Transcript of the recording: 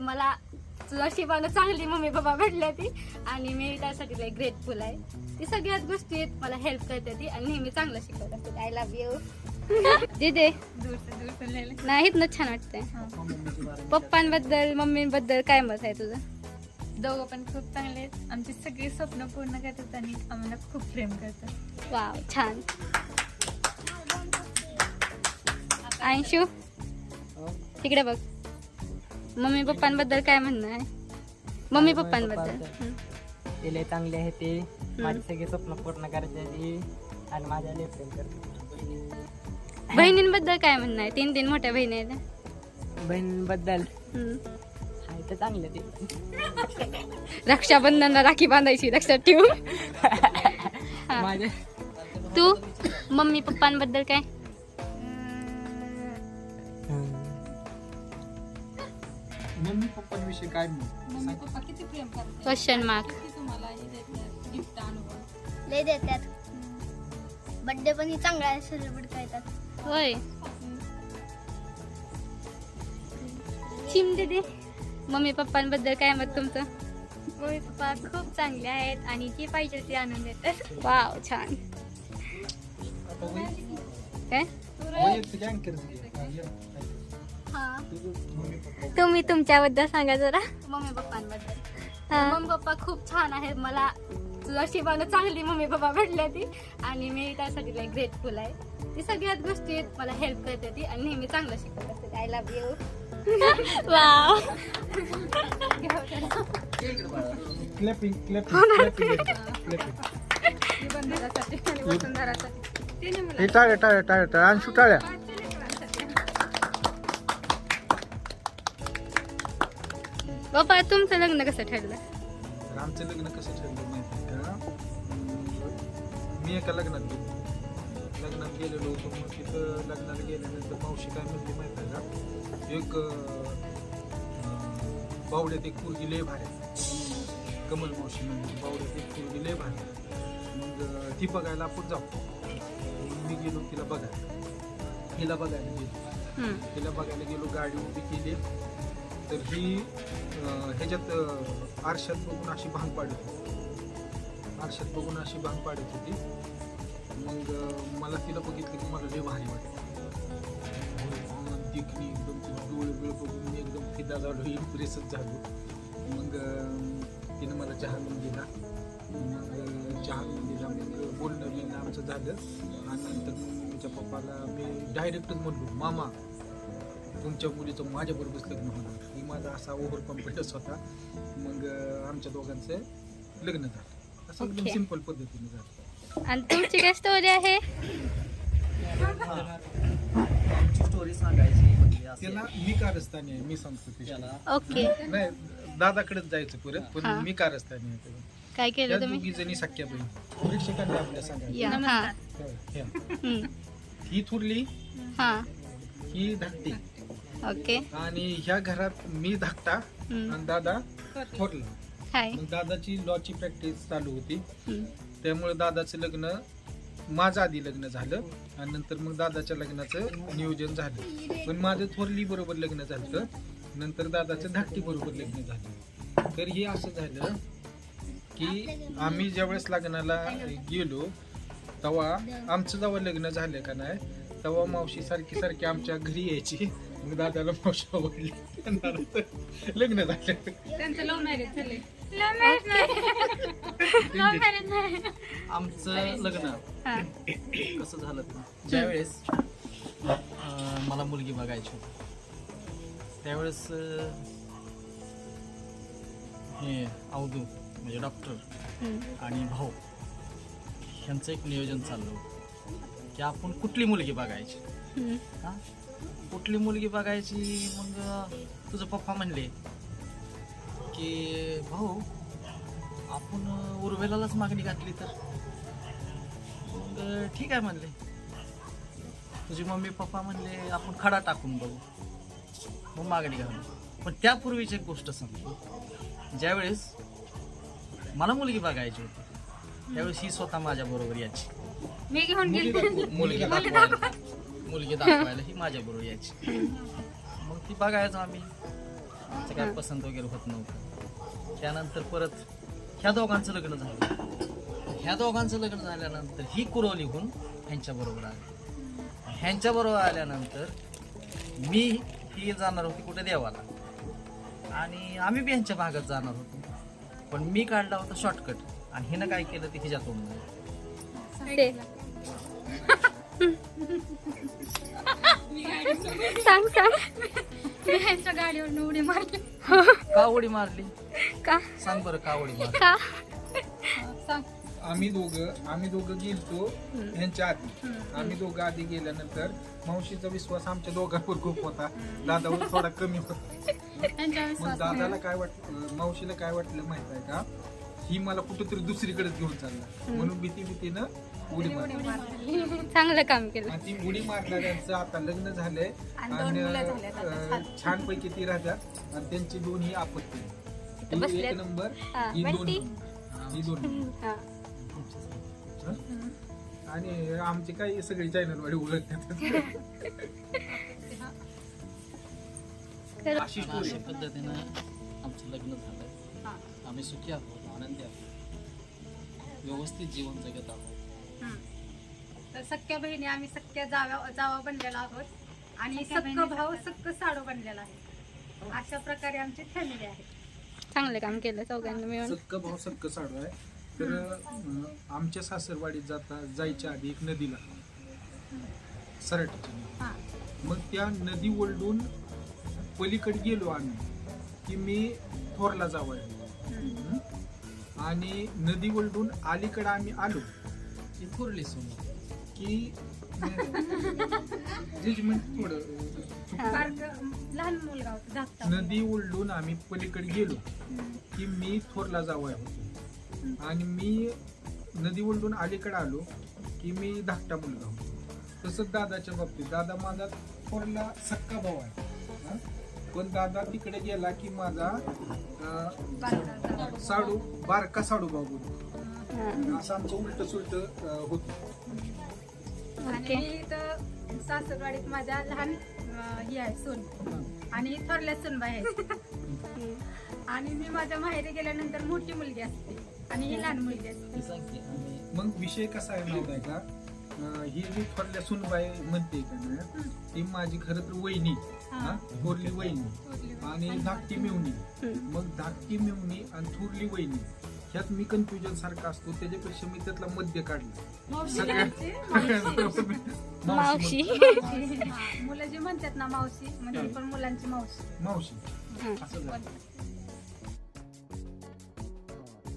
मला नशिबानं चांगली mummy papa भेटल्या ती आणि मी त्यासाठी लय ग्रेटफुल आहे. ती सगळ्याच गोष्टीत मला हेल्प करते ती आणि नेहमी चांगलं शिकवत. असते आय लव्ह यू दिदे नाहीत ना छान वाटतंय. पप्पांबद्दल मम्मीबद्दल काय मत आहे तुझं? दोघं पण खूप चांगले आहेत. आमची सगळी स्वप्न पूर्ण करतात आणि आम्हाला खूप प्रेम करतात. वाव छान. आयशू तिकडे बघ. मम्मी पप्पांबद्दल काय म्हणणं आहे? मम्मी पप्पांबद्दल. हं. ते लय चांगले आहे ते. माझे सगळे स्वप्न पूर्ण करायचे आणि माझ्या लय प्रेम करते बहिणींबद्दल काय म्हणणं आहे? तीन तीन मोठ्या बहिणी आहेत? बहिणीबद्दल? हं. आहे तर चांगलं ते. रक्षाबंधनला राखी बांधायची लक्षात ठेवू? हा. माझ्या तू? मम्मी पप्पांबद्दल काय? पप्पांविषयी काय मग क्वेश्चन मार्क लय देतात. बड्डे पण ही चांगला सेलिब्रेट करतात. होय. चिम दीदी मम्मी पप्पांबद्दल काय मत तुमचं? मम्मी पप्पा खूप चांगले आहेत आणि जे पाहिजे ते आणून देतात. वाव छान. आता वै- काय? वैयक्तिक. हा, तुम्ही तुमच्याबद्दल सांगा जरा. मम्मी पप्पांबद्दल. हा. मम्मी पप्पा खूप छान आहेत. मला नशिबानं चांगली मम्मी पप्पा भेटल्या ती. आणि मी त्यासाठी लय ग्रेटफुल आहे. ती सगळ्याच गोष्टीत मला हेल्प करते ती आणि नेहमी चांगलं शिकवत. असते I love you wow clapping clapping clapping हे टाळ्या टाळ्या टाळ्या टाळ्या. अंशू टाळ्या. पप्पा तुमचं लग्न कसं ठरलं? तर आमचं लग्न कसं ठरलं माहिती आहे का? मी एका लग्नात गेलो. लग्नात गेलेलो होतो. मग तिथं लग्नाला गेल्यानंतर मावशी काय म्हणते माहिती आहे का? एक अं, बावड्यात एक पोरगी लय भारी आहे. कमल मावशी म्हणजे बावड्यात एक पोरगी लय भारी आहे. मग अं, ती बघायला आपण जाऊ मग मी गेलो तिला बघायला. तिला बघायला गेलो. तिला बघायला गेलो गाडी उभी केली. तर ही ह्याच्यात आरशात बघून अशी भांग पाडत होती. आरशात बघून अशी भांग पाडत होती. मग मला तिला बघितलं की मला लय भारी वाटतं देखणी एकदम डोळे बिळ बघून मी एकदम फिदा झालो इम्प्रेसच झालो. मग तिनं मला चहा आणून दिला. मग चहा आणून दिला. मग बोलणं बिलणं आमचं झालं. आणि नंतर मग तिच्या पप्पाला मी डायरेक्टच म्हणलो मामा तुमच्या मुलीचं माझ्याबरोबरच लग्न होणार. ही माझा असा ओव्हर कॉन्फिडन्स होता. मग आमच्या दोघांचं लग्न झालं. असं एकदम. सिंपल पद्धतीने झालं. आणि तुमची काय स्टोरी आहे? स्टोरी सांगायची म्हणजे असं त्याला मी कारस्थानी आहे मी सांगतो त्याला? ओके नाही दादाकडेच जायचं परत पण हा. मी कारस्थानी आहे. त्याला. काय त्या केलं तुम्ही? दोघी जणी सख्या बहीण प्रेक्षकांना आपल्या सांगायचं. या हा. हो. हं. ही थुरली हा. ही धाकटी. ओके. आणि ह्या घरात मी धाकटा. आणि दादा थोरला. हाय. मग दादाची लॉची प्रॅक्टिस चालू होती. त्यामुळे दादाचं लग्न माझं आधी लग्न झालं आणि नंतर मग दादाच्या लग्नाचं नियोजन झालं. पण माझं थोरली बरोबर लग्न झालं नंतर दादाचं धाकटी बरोबर लग्न झालं. तर हे असं झालं की आम्ही ज्यावेळेस लग्नाला गेलो तेव्हा आमचं जेव्हा लग्न झालं का नाही तेव्हा मावशी सारखी सारखी आमच्या घरी यायची. मग दादाला मावशी आवडली आणि दादाचं लग्न झालं. आमचं लग्न. हा. कसं झालं ज्यावेळेस अं, मला मुलगी बघायची होती त्यावेळेस अं, हे अवधू म्हणजे डॉक्टर. आणि भाऊ ह्यांचं एक नियोजन चाललं होतं की आपण कुठली मुलगी बघायची? हं. कुठली मुलगी बघायची? मग तुझं पप्पा म्हणले की भाऊ आपण उर्वेलाच मागणी घातली तर. मग ठीक आहे म्हणले. तुझी मम्मी पप्पा म्हणले आपण खडा टाकून बघू. मग मागणी घालू पण त्यापूर्वीची एक गोष्ट सांगतो. ज्यावेळेस मला मुलगी बघायची होती त्यावेळेस ही स्वतः माझ्या बरोबर यायची. मी घेऊन मुली गेली. दाखव- मुलगी दाखवायला. मुलगी दाखवायला ही माझ्या बरोबर यायची. मग ती बघायचो आम्ही. आमचं काय पसंत वगैरे होत नव्हतं. त्यानंतर परत ह्या दोघांचं लग्न झालं. ह्या दोघांचं लग्न झाल्यानंतर ही कुरवलीहून ह्यांच्या बरोबर आली. ह्यांच्या बरोबर आल्यानंतर मी ही जाणार होती कुठे देवाला. आणि आम्ही बी ह्यांच्या भागात जाणार होतो. पण मी काढला होता शॉर्टकट आणि हिनं काय केलं ते हिच्या तोंड सांग सांग. ह्यांच्या गाडीवर उडी मारली. का उडी मारली? का? सांग बरं का उडी मारली? का? सांग. आम्ही दोघं आम्ही दोघं गेलतो ह्यांच्या आधी. आम्ही दोघं आधी गेल्यानंतर मावशीचा विश्वास आमच्या दोघांवर खूप होता. दादावर थोडा कमी होता. त्यांच्या मग विश्वास दादाला काय वाट मावशीला काय वाटलं माहीत आहे का? ही मला कुठेतरी दुसरीकडे घेऊन चालला. म्हणून भीती भीतीनं उडी मारली. चांगलं काम केलं. आणि ती उडी मारणाऱ्यांचं आता लग्न झालंय. आणि दोन आणि मुलं झाल्यात आता. अं, छानपैकी ती राहतात. आणि त्यांची दोन्ही आपत्ती. ही बसल्यात. एक नंबर हा, ही दोन बंटी. नंबर. ही दोन नंबर. हा. हं? आणि आमची काही सगळी चॅनल वाडी ओळखतात तर अशी अशा पद्धतीनं आमचं लग्न झालं आम्ही सुखी आहोत. आनंदी आहोत. व्यवस्थित जीवन जगत आहोत. तर सख्या बहिणी आम्ही सख्या जाव्या जावा बनलेला आहोत. आणि सक्क भाऊ सक्क साडू बनलेला आहे. अशा प्रकारे आमची फॅमिली आहे. चांगलं काम केलं चौघांनी मिळून. सक्क भाऊ सक्क साडू आहे. तर आमच्या सासरवाडीत जाता जायच्या आधी एक नदीला. सरटाची. हा. मग त्या नदी ओलडून पलीकडे गेलो आम्ही की मी थोरला जावं. आणि नदी ओलडून अलीकडे आम्ही आलो. ती थोरली सून. की जजमेंट थोडं लहान मुलगा होता धाकटा नदी ओलडून आम्ही पलीकडे गेलो. की मी थोरला जावया होतो. आणि मी नदी ओलडून अलीकडे आलो की मी धाकटा मुलगा होतो. तसंच दादाच्या बाबतीत. दादा माझा थोरला सक्का भाऊ आहे. हा? पण दादा तिकडे गेला की माझा अं, साडू बारका साडू बोलतो असं आमचं उलट सुलट होत. आणि ओके. मी इथं सासरवाडीत माझ्या लहान अं, ही आहे सून. आणि थोरल्या सूनबाई आहे आणि मी माझ्या माहेरी गेल्यानंतर मोठी मुलगी असते. आणि ही लहान मुलगी असते. मग विषय कसा आहे माहीत आहे का? ही जी थोरल्या सुनबाई म्हणते का ना ती माझी खरं तर वहिनी हा. थोरली वहिनी. आणि धाकटी मिवणी. मग धाकटी मिवणी आणि थोरली वहिनी ह्यात मी कन्फ्युजन सारखा असतो. त्याच्यापेक्षा मी त्यातला मध्य काढला. मावशी मुलं जी म्हणतात ना मावशी म्हणजे पण मुलांची मावशी. मावशी. हं. असं झालं.